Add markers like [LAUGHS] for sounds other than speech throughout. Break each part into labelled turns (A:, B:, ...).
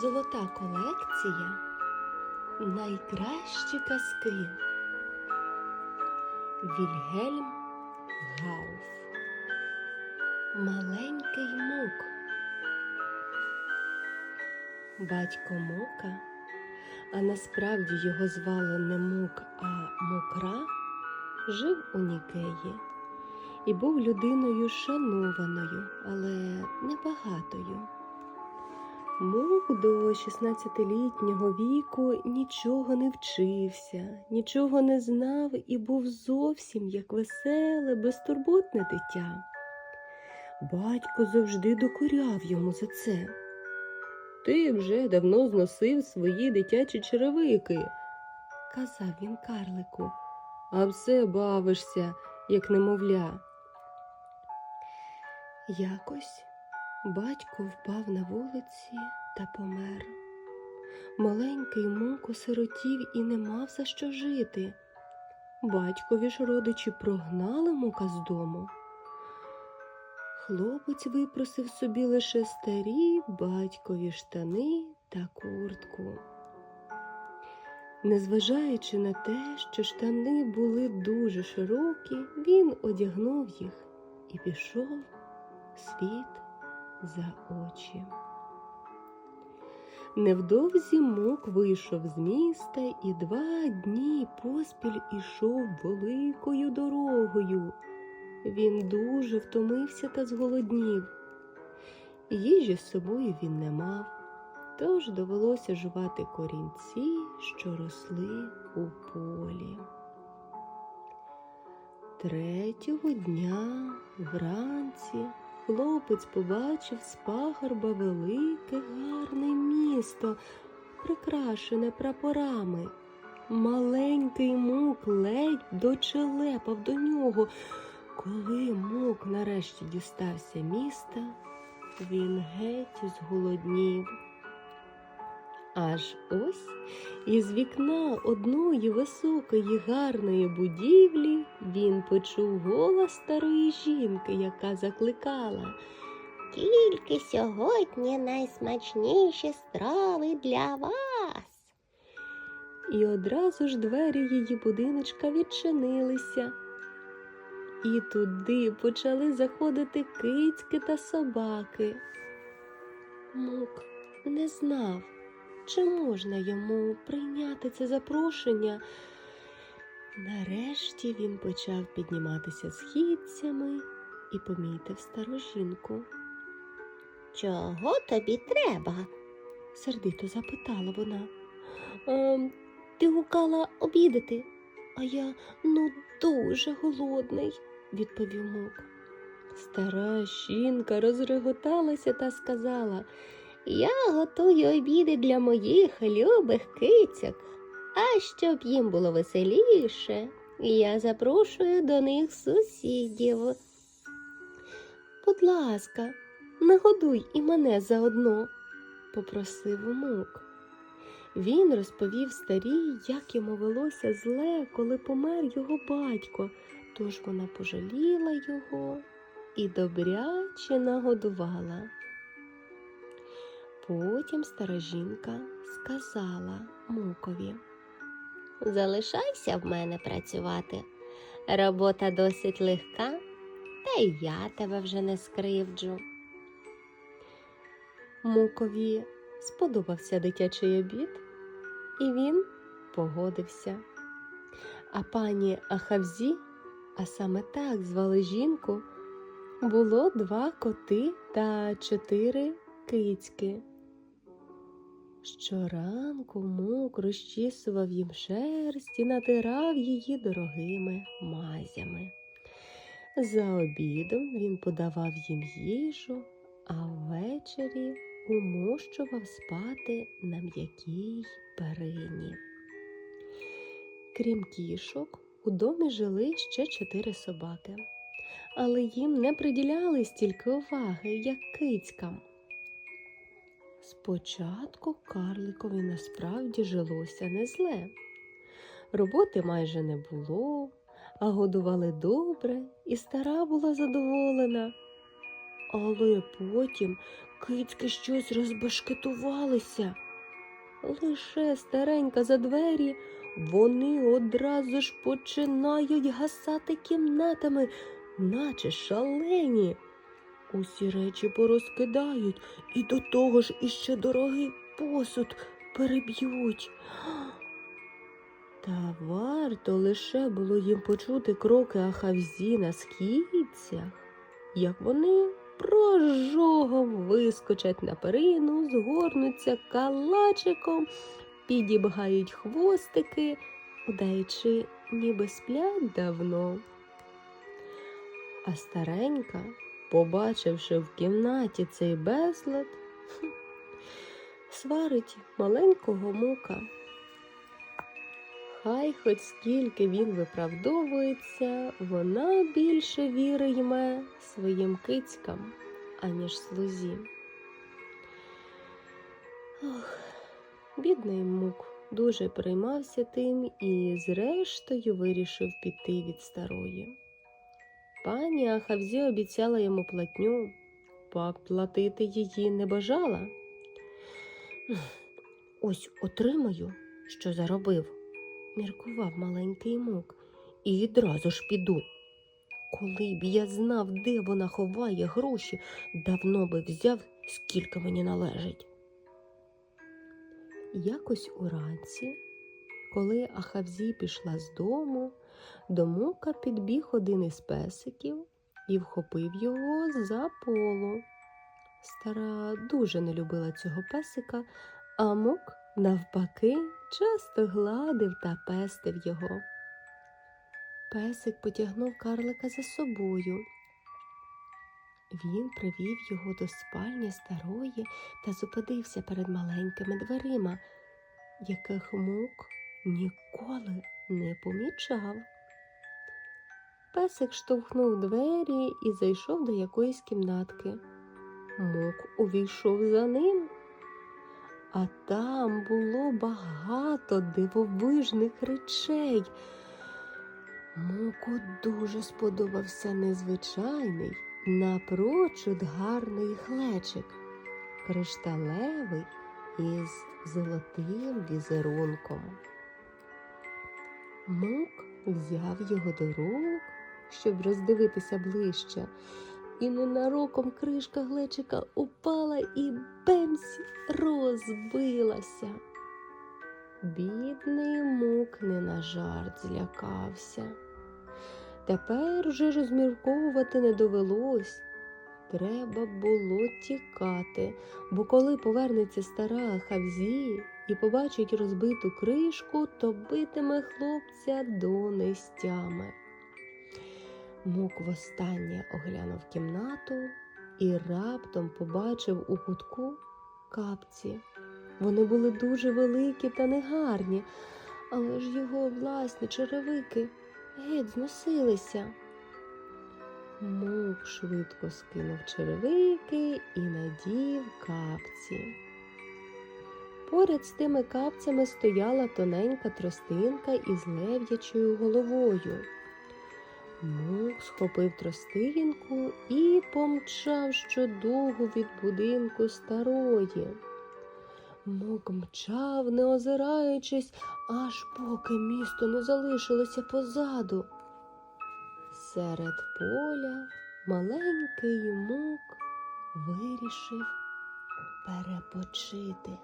A: Золота колекція. Найкращі казки. Вільгельм Гауф. Маленький мук. Батько Мука, а насправді його звали не Мук, а Мукра, жив у Нікеї і був людиною шанованою, але небагатою. Мук до 16-літнього віку нічого не вчився, нічого не знав і був зовсім як веселе, безтурботне дитя. Батько завжди докоряв йому за це. Ти вже давно зносив свої дитячі черевики, казав він карлику, а все бавишся, як немовля. Якось Батько впав на вулиці та помер. Маленький мук осиротів і не мав за що жити. Батькові ж родичі прогнали мука з дому. Хлопець випросив собі лише старі батькові штани та куртку. Незважаючи на те, що штани були дуже широкі, він одягнув їх і пішов в світ за очі. Невдовзі мук вийшов з міста і два дні поспіль ішов великою дорогою. Він дуже втомився та зголоднів. Їжі з собою він не мав, тож довелося жувати корінці, що росли у полі. Третього дня вранці хлопець побачив з пагорба велике гарне місто, прикрашене прапорами. Маленький мук ледь дочелепав до нього. Коли мук нарешті дістався міста, він геть зголоднів. Аж ось із вікна одної високої гарної будівлі він почув голос старої жінки, яка закликала.
B: Тільки сьогодні найсмачніші страви для вас.
A: І одразу ж двері її будиночка відчинилися. І туди почали заходити кицьки та собаки. Мук не знав, чи можна йому прийняти це запрошення. Нарешті він почав підніматися східцями і помітив стару жінку.
B: Чого тобі треба?
A: Сердито запитала вона. «Ем, ти гукала обідати, а я ну дуже голодний, відповів мук. Стара жінка розреготалася та сказала.
B: Я готую обіди для моїх любих кицьок. А щоб їм було веселіше, я запрошую до них сусідів.
A: Будь ласка, нагодуй і мене заодно, попросив мук. Він розповів старій, як йому велося зле, коли помер його батько, тож вона пожаліла його і добряче нагодувала. Потім стара жінка сказала мукові.
B: Залишайся в мене працювати. Робота досить легка, та й я тебе вже не скривджу.
A: Мукові сподобався дитячий обід, і він погодився. А пані Ахавзі, а саме так звали жінку, було два коти та чотири кицьки. Щоранку мук розчісував їм шерсть і натирав її дорогими мазями. За обідом він подавав їм їжу, а ввечері умощував спати на м'якій перині. Крім кішок, у домі жили ще чотири собаки, але їм не приділяли стільки уваги, як кицькам. Спочатку карликові насправді жилося не зле. Роботи майже не було, а годували добре, і стара була задоволена. Але потім кицьки щось розбашкетувалися. Лише старенька за двері, вони одразу ж починають гасати кімнатами, наче шалені. Усі речі порозкидають і до того ж іще дорогий посуд переб'ють. Та варто лише було їм почути кроки Ахавзі на східцях, як вони прожогом вискочать на перину, згорнуться калачиком, підібгають хвостики, удаючи, ніби сплять давно. А старенька, побачивши в кімнаті цей безлад, [LAUGHS] сварить маленького мука. Хай хоч скільки він виправдовується, вона більше віри йме своїм кицькам, аніж слузі. Ох, бідний мук дуже переймався тим і, зрештою, вирішив піти від старої. Пані Ахавзі обіцяла йому платню, пак платити її не бажала. Ось отримаю, що заробив міркував маленький мук, і відразу ж піду. Коли б я знав, де вона ховає гроші, давно би взяв, скільки мені належить. Якось уранці, коли Ахавзі пішла з дому, до мука підбіг один із песиків і вхопив його за полу. Стара дуже не любила цього песика, а мук, навпаки, часто гладив та пестив його. Песик потягнув карлика за собою. Він привів його до спальні старої та зупинився перед маленькими дверима, яких мук ніколи не помічав. Песик штовхнув двері і зайшов до якоїсь кімнатки. Мук увійшов за ним. А там було багато дивовижних речей. Муку дуже сподобався незвичайний, напрочуд гарний глечик, кришталевий із золотим візерунком. Мук взяв його до рук, щоб роздивитися ближче, і ненароком кришка глечика упала і бемсь розбилася. Бідний мук не на жарт злякався. Тепер уже розмірковувати не довелось. Треба було тікати, бо коли повернеться стара Хавзі і побачить розбиту кришку, то битиме хлопця до нестями. Мук востаннє оглянув кімнату і раптом побачив у кутку капці. Вони були дуже великі та негарні, але ж його власні черевики геть зносилися. Мук швидко скинув черевики і надів капці. Поряд з тими капцями стояла тоненька тростинка із лев'ячою головою. Мук схопив тростинку і помчав щодугу від будинку старої. Мук мчав, не озираючись, аж поки місто не залишилося позаду. Серед поля маленький мук вирішив перепочити.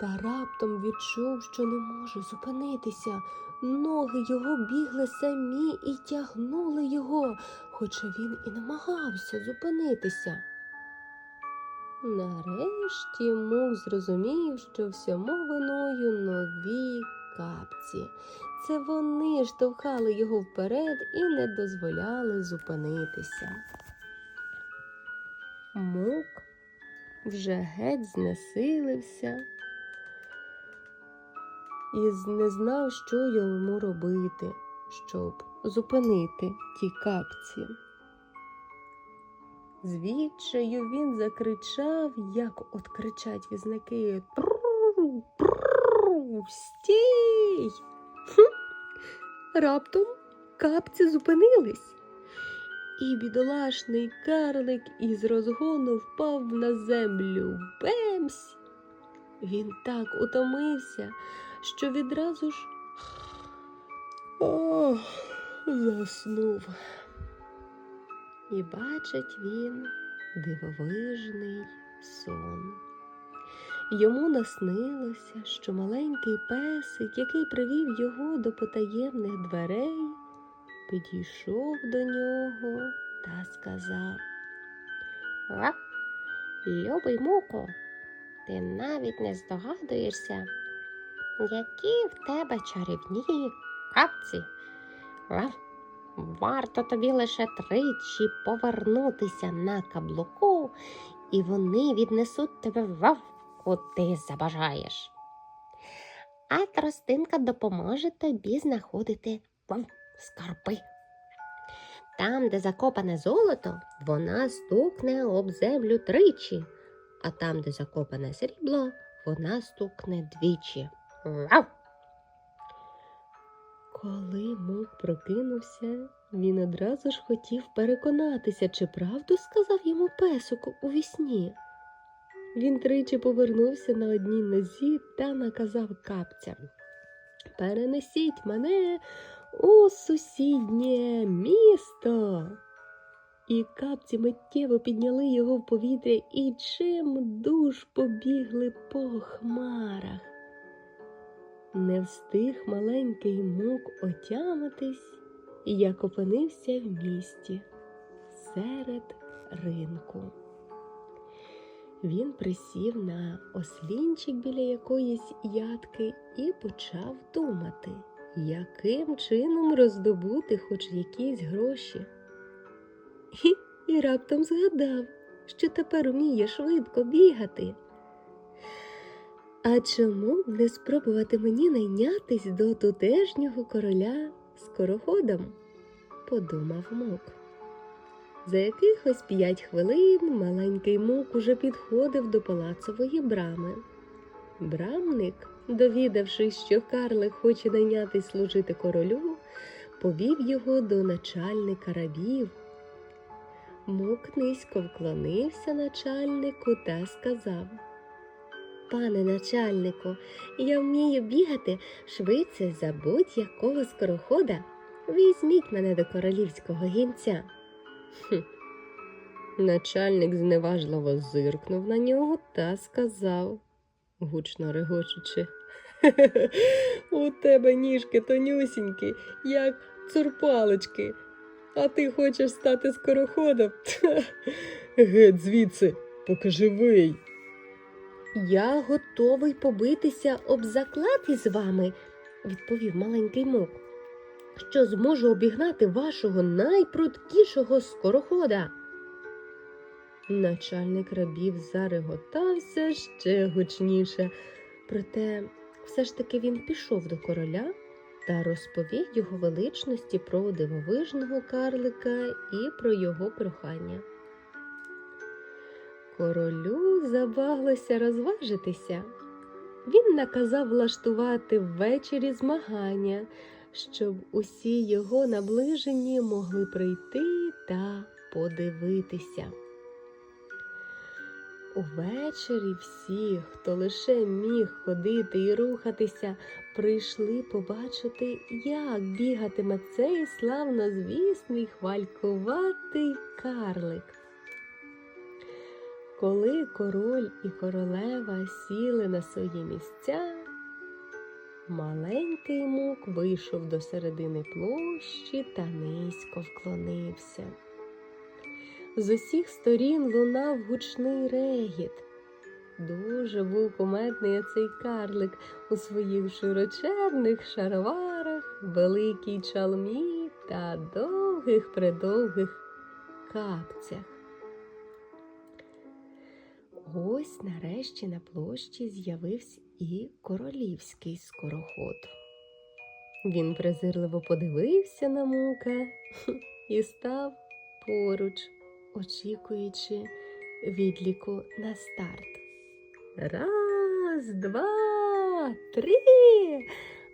A: Та раптом відчув, що не може зупинитися. Ноги його бігли самі і тягнули його, хоча він і намагався зупинитися. Нарешті мук зрозумів, що всьому виною нові капці. Це вони штовхали його вперед і не дозволяли зупинитися. Мук вже геть знесилився і не знав, що йому робити, щоб зупинити ті капці. Звідчаю він закричав, як от кричать візники «Пру, стій. Раптом капці зупинились, і бідолашний карлик із розгону впав на землю. Бемсь! Він так утомився, що відразу ж Ох, заснув. І бачить він дивовижний сон. Йому наснилося, що маленький песик, який привів його до потаємних дверей, підійшов до нього та сказав?
B: Любий муку, ти навіть не здогадуєшся, які в тебе чарівні капці. Варто тобі лише тричі повернутися на каблуку, і вони віднесуть тебе вав, куди забажаєш. А тростинка допоможе тобі знаходити вав, скарби. Там, де закопане золото, вона стукне об землю тричі, а там, де закопане срібло, вона стукне двічі. Вау!
A: Коли мук прокинувся, він одразу ж хотів переконатися, чи правду сказав йому песик у вісні. Він тричі повернувся на одній нозі та наказав капцям Перенесіть мене у сусіднє місто. І капці миттєво підняли його в повітря і чим душ побігли по хмарах. Не встиг маленький мук отямитись, як опинився в місті серед ринку. Він присів на ослінчик біля якоїсь ядки і почав думати, яким чином роздобути хоч якісь гроші. І, і раптом згадав, що тепер уміє швидко бігати. А чому б не спробувати мені найнятись до тутешнього короля скороходом? подумав мук. За якихось п'ять хвилин маленький мук уже підходив до палацової брами. Брамник, довідавшись, що карлик хоче найнятись служити королю, повів його до начальника рабів. Мук низько вклонився начальнику та сказав Пане начальнику, я вмію бігати швидше за будь-якого скорохода. Візьміть мене до королівського гінця. Хм. Начальник зневажливо зиркнув на нього та сказав, гучно регочучи, у тебе ніжки тонюсінькі, як цурпалочки, а ти хочеш стати скороходом? Геть звідси, поки живий. Я готовий побитися об заклад із вами, відповів маленький мук, що зможу обігнати вашого найпрудкішого скорохода. Начальник рабів зареготався ще гучніше, проте все ж таки він пішов до короля та розповів його величності про дивовижного карлика і про його прохання. Королю забаглося розважитися. Він наказав влаштувати ввечері змагання, щоб усі його наближені могли прийти та подивитися. Увечері всі, хто лише міг ходити і рухатися, прийшли побачити, як бігатиме цей славнозвісний хвалькуватий карлик. Коли король і королева сіли на свої місця, маленький мук вийшов до середини площі та низько вклонився. З усіх сторін лунав гучний регіт. Дуже був куметний оцей карлик у своїх широченних шароварах, великій чалмі та довгих придовгих капцях. Ось нарешті на площі з'явився і королівський скороход. Він презирливо подивився на мука [LAUGHS] і став поруч, очікуючи відліку на старт. Раз, два, три.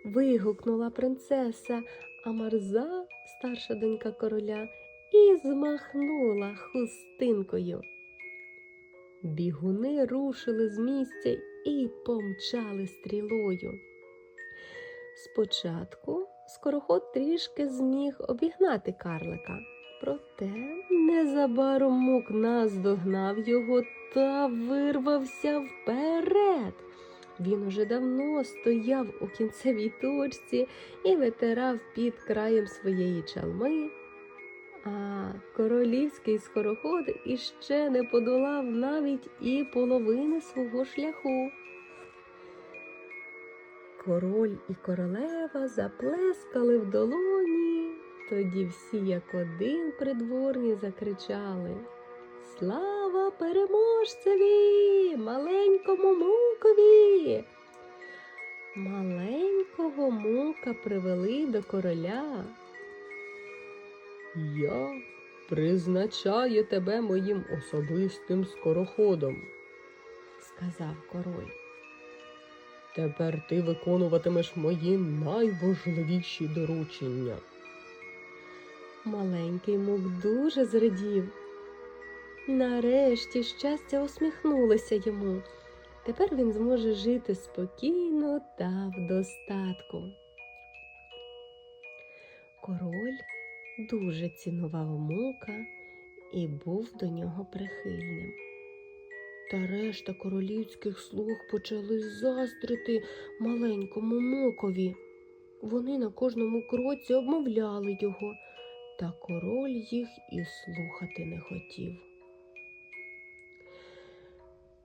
A: вигукнула принцеса, а Марза, старша донька короля, і змахнула хустинкою. Бігуни рушили з місця і помчали стрілою. Спочатку скороход трішки зміг обігнати карлика, проте незабаром мук наздогнав його та вирвався вперед. Він уже давно стояв у кінцевій точці і витирав під краєм своєї чалми. А королівський скороход іще не подолав навіть і половини свого шляху. Король і королева заплескали в долоні, тоді всі як один придворні закричали Слава переможцеві, маленькому мукові! Маленького мука привели до короля. Я призначаю тебе моїм особистим скороходом, сказав король. Тепер ти виконуватимеш мої найважливіші доручення. Маленький мук дуже зрадів. Нарешті щастя усміхнулося йому. Тепер він зможе жити спокійно та в достатку. Король дуже цінував мука і був до нього прихильним. Та решта королівських слуг почали заздрити маленькому мукові. Вони на кожному кроці обмовляли його, та король їх і слухати не хотів.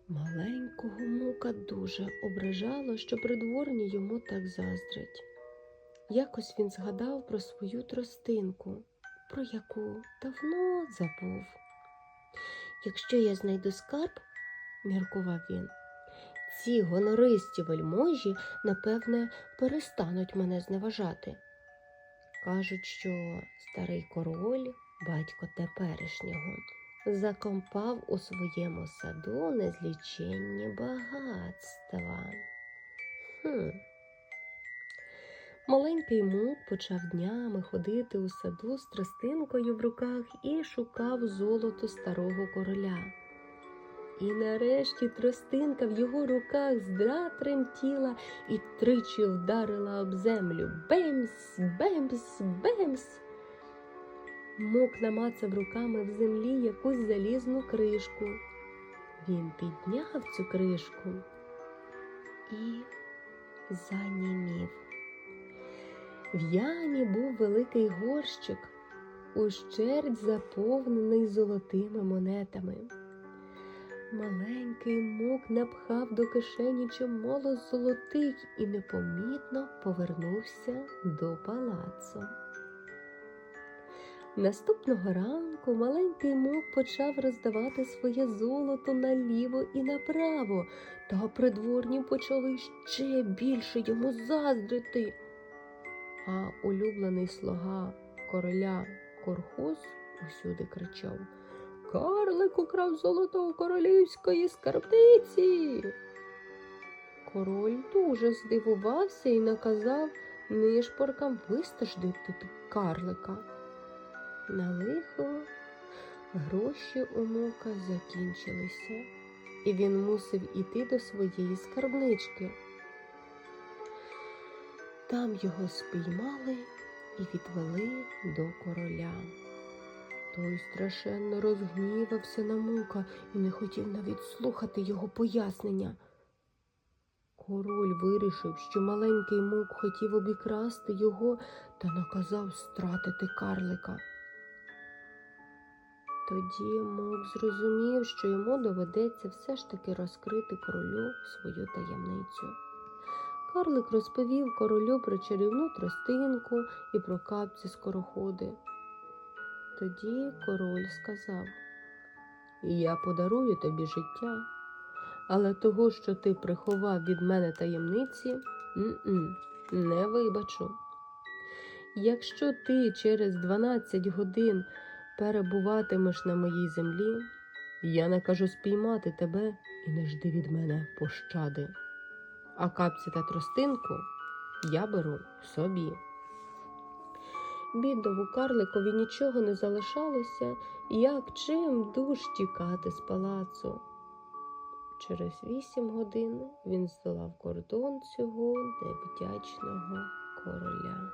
A: Маленького мука дуже ображало, що придворні йому так заздрять. Якось він згадав про свою тростинку, про яку давно забув.
B: Якщо я знайду скарб, міркував він, ці гонористі вельможі, напевне, перестануть мене зневажати. Кажуть, що старий король, батько теперішнього, закопав у своєму саду незліченні багатства. Хм.
A: Маленький мук почав днями ходити у саду з тростинкою в руках і шукав золото старого короля. І нарешті тростинка в його руках здра тремтіла і тричі вдарила об землю. Бемсь, бемсь, бемсь. Мук намацав руками в землі якусь залізну кришку. Він підняв цю кришку і занімів. В ямі був великий горщик, ущерть заповнений золотими монетами. Маленький мук напхав до кишені чимало золотих і непомітно повернувся до палацу. Наступного ранку маленький мук почав роздавати своє золото наліво і направо, та придворні почали ще більше йому заздрити. А улюблений слуга короля Корхоз усюди кричав Карлик украв золото у королівської скарбниці. Король дуже здивувався і наказав нишпоркам вистеждити карлика. На лихо гроші у мука закінчилися, і він мусив іти до своєї скарбнички. Там його спіймали і відвели до короля. Той страшенно розгнівався на мука і не хотів навіть слухати його пояснення. Король вирішив, що маленький мук хотів обікрасти його та наказав стратити карлика. Тоді мук зрозумів, що йому доведеться все ж таки розкрити королю свою таємницю. Карлик розповів королю про чарівну тростинку і про капці скороходи. Тоді король сказав: Я подарую тобі життя, але того, що ти приховав від мене таємниці, не вибачу. Якщо ти через 12 годин перебуватимеш на моїй землі, я накажу спіймати тебе і не жди від мене пощади. А капці та тростинку я беру собі. Бідному карликові нічого не залишалося, як чим душ тікати з палацу. Через вісім годин він здолав кордон цього невдячного короля.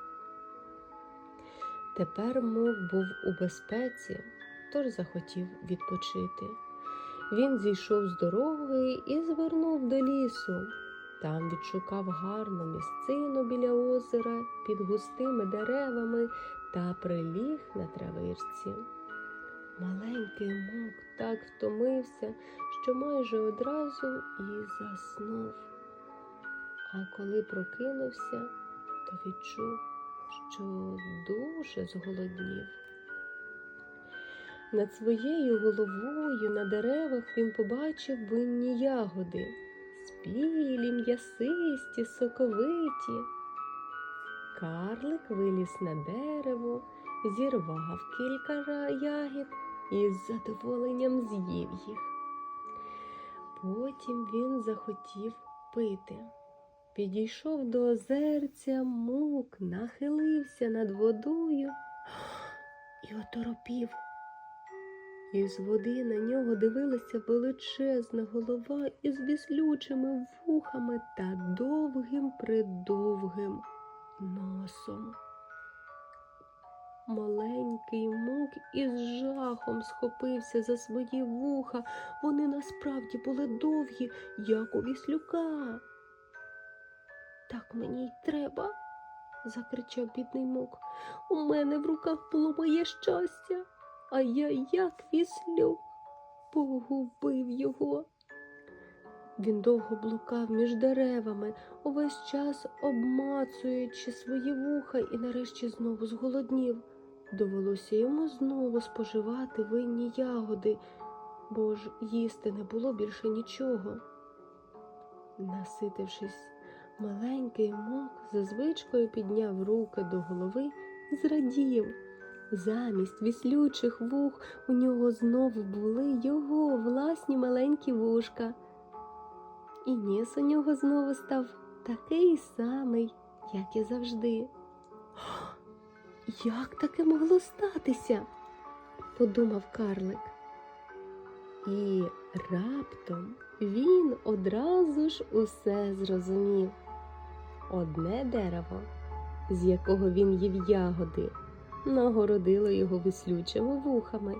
A: Тепер мов був у безпеці, тож захотів відпочити. Він зійшов з дороги і звернув до лісу. Там відшукав гарну місцину біля озера під густими деревами та приліг на травичці. Маленький мук так втомився, що майже одразу і заснув. А коли прокинувся, то відчув, що дуже зголоднів. Над своєю головою на деревах він побачив винні ягоди, спілі, м'ясисті, соковиті. Карлик виліз на дерево, зірвав кілька ягід і з задоволенням з'їв їх. Потім він захотів пити. Підійшов до озерця, мук, нахилився над водою [GASPS] і оторопів. Із води на нього дивилася величезна голова із віслючими вухами та довгим придовгим носом. Маленький мук із жахом схопився за свої вуха. Вони насправді були довгі, як у віслюка. Так мені й треба, закричав бідний мук. У мене в руках було моє щастя, а я, як віслюк, погубив його. Він довго блукав між деревами, увесь час обмацуючи свої вуха і нарешті знову зголоднів. Довелося йому знову споживати винні ягоди, бо ж їсти не було більше нічого. Наситившись, маленький мук за звичкою підняв руки до голови і зрадів. Замість віслючих вух у нього знову були його власні маленькі вушка. І ніс у нього знову став такий самий, як і завжди. [GASPS] Як таке могло статися? подумав карлик. І раптом він одразу ж усе зрозумів. Одне дерево, з якого він їв ягоди, нагородило його віслючими вухами,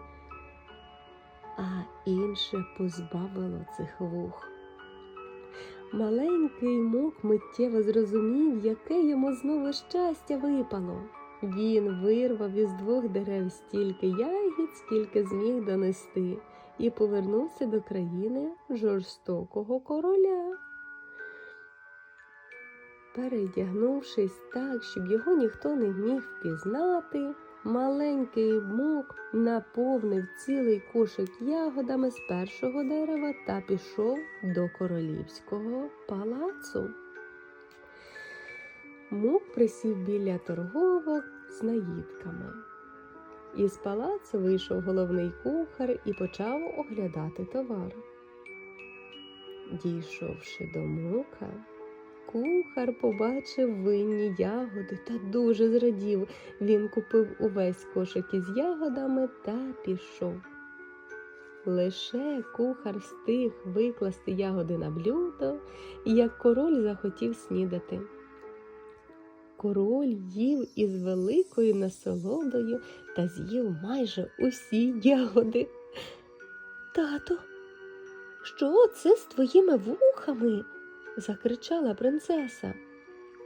A: а інше позбавило цих вух. Маленький мук миттєво зрозумів, яке йому знову щастя випало. Він вирвав із двох дерев стільки ягід, скільки зміг донести, і повернувся до країни жорстокого короля. Передягнувшись так, щоб його ніхто не міг впізнати, маленький мук наповнив цілий кошик ягодами з першого дерева та пішов до королівського палацу. Мук присів біля торговок з наїдками. Із палацу вийшов головний кухар і почав оглядати товар. Дійшовши до мука, кухар побачив винні ягоди та дуже зрадів. Він купив увесь кошик із ягодами та пішов. Лише кухар встиг викласти ягоди на блюдо, як король захотів снідати. Король їв із великою насолодою та з'їв майже усі ягоди. Тато, що це з твоїми вухами? Закричала принцеса.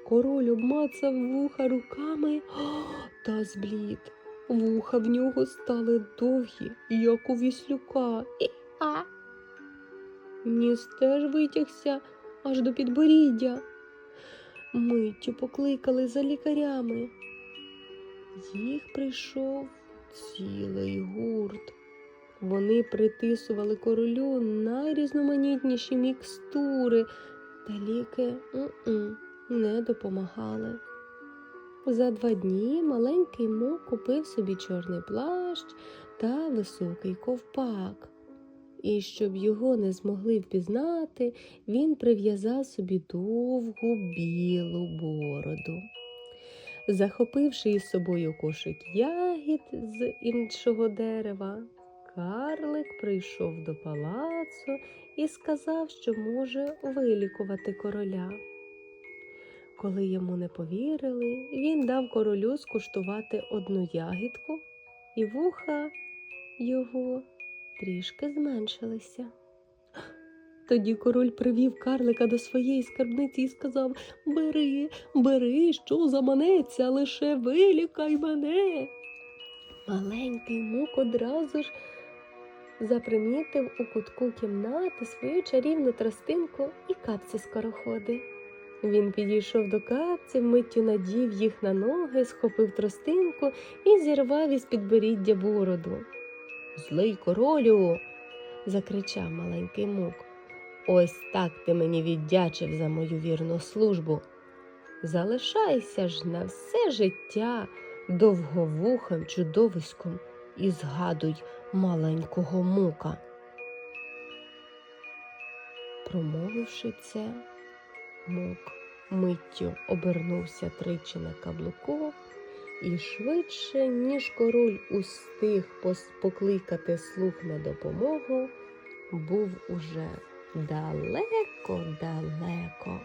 A: Король обмацав вуха руками та зблід. Вуха в нього стали довгі, як у віслюка. І а. Ніс теж витягся аж до підборіддя. Миттю покликали за лікарями. Їх прийшов цілий гурт. Вони притисували королю найрізноманітніші мікстури, та ліки м-м, не допомагали. За два дні маленький мук купив собі чорний плащ та високий ковпак. І щоб його не змогли впізнати, він прив'язав собі довгу білу бороду. Захопивши із собою кошик ягід з іншого дерева, карлик прийшов до палацу і сказав, що може вилікувати короля. Коли йому не повірили, він дав королю скуштувати одну ягідку, і вуха його трішки зменшилися. Тоді король привів карлика до своєї скарбниці і сказав Бери, бери, що заманеться, лише вилікай мене. Маленький мук одразу ж запримітив у кутку кімнати свою чарівну тростинку і капці скороходи. Він підійшов до капців, миттю надів їх на ноги, схопив тростинку і зірвав із підборіддя бороду. Злий королю. закричав маленький мук. Ось так ти мені віддячив за мою вірну службу. Залишайся ж на все життя довговухим чудовиськом і згадуй маленького мука. Промовивши це, мук миттю обернувся тричі на каблуку і швидше, ніж король устиг покликати слуг на допомогу, був уже далеко-далеко.